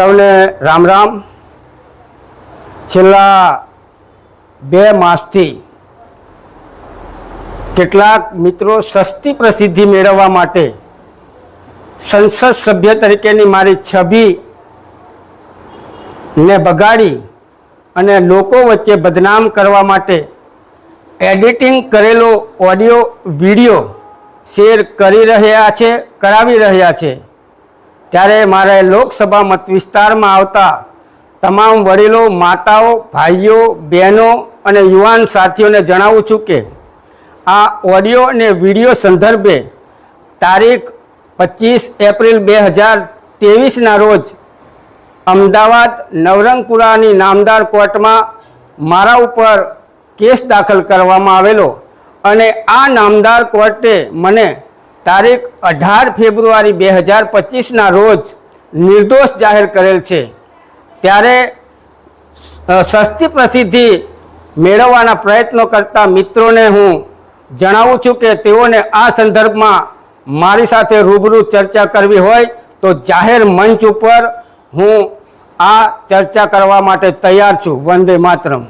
સૌને રામ રામ. છેલ્લા બે માસથી કેટલાક મિત્રો સસ્તી પ્રસિદ્ધિ મેળવવા માટે સંસદ સભ્ય તરીકેની મારી છબી ને બગાડી અને લોકો વચ્ચે બદનામ કરવા માટે એડિટિંગ કરેલો ઓડિયો વીડિયો શેર કરી રહ્યા છે, કરાવી રહ્યા છે. ત્યારે મારે લોકસભા મત વિસ્તારમાં આવતા તમામ વડીલો, માતાઓ, ભાઈઓ, બહેનો અને યુવાન સાથીઓને જણાવું છું કે આ ઓડિયો અને વીડિયો સંદર્ભે તારીખ પચીસ એપ્રિલ બે હજાર ત્રેવીસના રોજ અમદાવાદ નવરંગપુરાની નામદાર કોર્ટમાં મારા ઉપર કેસ દાખલ કરવામાં આવેલો અને આ નામદાર કોર્ટે મને તારીખ અઢાર ફેબ્રુઆરી બે હજાર પચીસના રોજ નિર્દોષ જાહેર કરેલ છે. ત્યારે સસ્તી પ્રસિદ્ધિ મેળવવાના પ્રયત્નો કરતા મિત્રોને હું જણાવું છું કે તેઓને આ સંદર્ભમાં મારી સાથે રૂબરૂ ચર્ચા કરવી હોય તો જાહેર મંચ ઉપર હું આ ચર્ચા કરવા માટે તૈયાર છું. વંદે માતરમ.